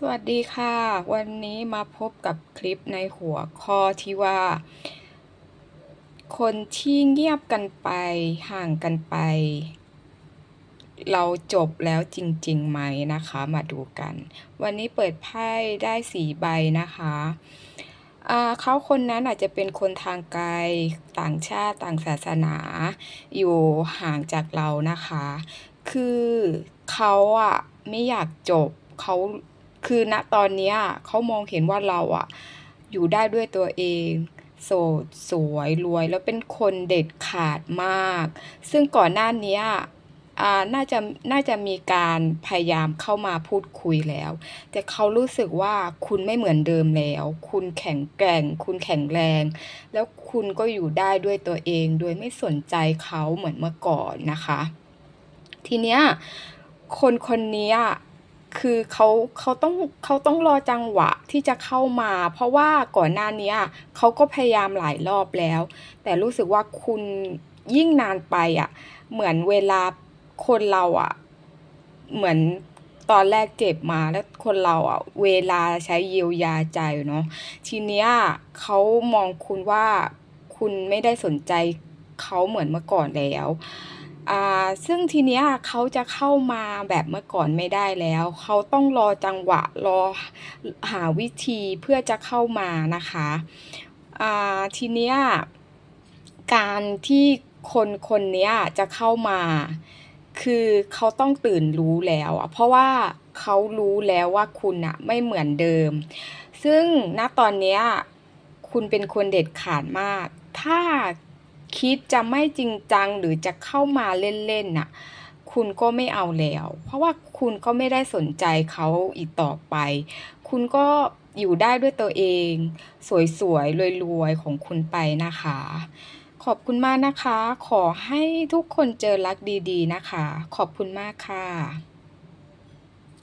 สวัสดีค่ะ วันนี้มาพบกับคลิปในหัวข้อที่ว่า คนที่เงียบกันไปห่างกันไป เราจบแล้วจริงๆไหมนะคะ มาดูกัน วันนี้เปิดไพ่ได้สี่ใบนะคะอ่าเขาคนนั้นอาจจะเป็นคนทางไกลต่างชาติต่างศาสนา อยู่ห่างจากเรานะคะ คือเขาอะไม่อยากจบเขา คือณตอนนี้เขามองเห็นว่าเราอะอยู่ได้ด้วยตัวเอง โสดสวยรวย แล้วเป็นคนเด็ดขาดมาก ซึ่งก่อนหน้านี้น่าจะน่าจะมีการพยายามเข้ามาพูดคุยแล้ว แต่เขารู้สึกว่าคุณไม่เหมือนเดิมแล้ว คุณแข็งแกร่ง คุณแข็งแรง แล้วคุณก็อยู่ได้ด้วยตัวเอง โดยไม่สนใจเขาเหมือนเมื่อก่อนนะคะ ทีเนี้ยคนคนนี้ คือเขาเขาต้องเขาต้องรอจังหวะที่จะเข้ามา เพราะว่าก่อนหน้านี้เขาก็พยายามหลายรอบแล้ว แต่รู้สึกว่าคุณยิ่งนานไปอะ เหมือนเวลาคนเราอะ เหมือนตอนแรกเจ็บมาแล้วคนเราอะเวลาใช้เยียวยาใจเนาะทีเนี้ยเขามองคุณว่าคุณไม่ได้สนใจเขาเหมือนเมื่อก่อนแล้ว อ่าซึ่งทีเนี้ยเขาจะเข้ามาแบบเมื่อก่อนไม่ได้แล้ว เขาต้องรอจังหวะรอหาวิธีเพื่อจะเข้ามานะคะอ่าทีเนี้ยการที่คนคนนี้จะเข้ามา คือเขาต้องตื่นรู้แล้วอะเพราะว่าเขารู้แล้วว่าคุณอะไม่เหมือนเดิม ซึ่งณตอนเนี้ยคุณเป็นคนเด็ดขาดมาก ถ้า คิดจะไม่จริงจังหรือจะเข้ามาเล่นๆน่ะ คุณก็ไม่เอาแล้ว เพราะว่าคุณก็ไม่ได้สนใจเขาอีกต่อไป คุณก็อยู่ได้ด้วยตัวเอง สวยๆรวยๆของคุณไปนะคะ ขอบคุณมากนะคะ ขอให้ทุกคนเจอรักดีๆนะคะ ขอบคุณมากค่ะ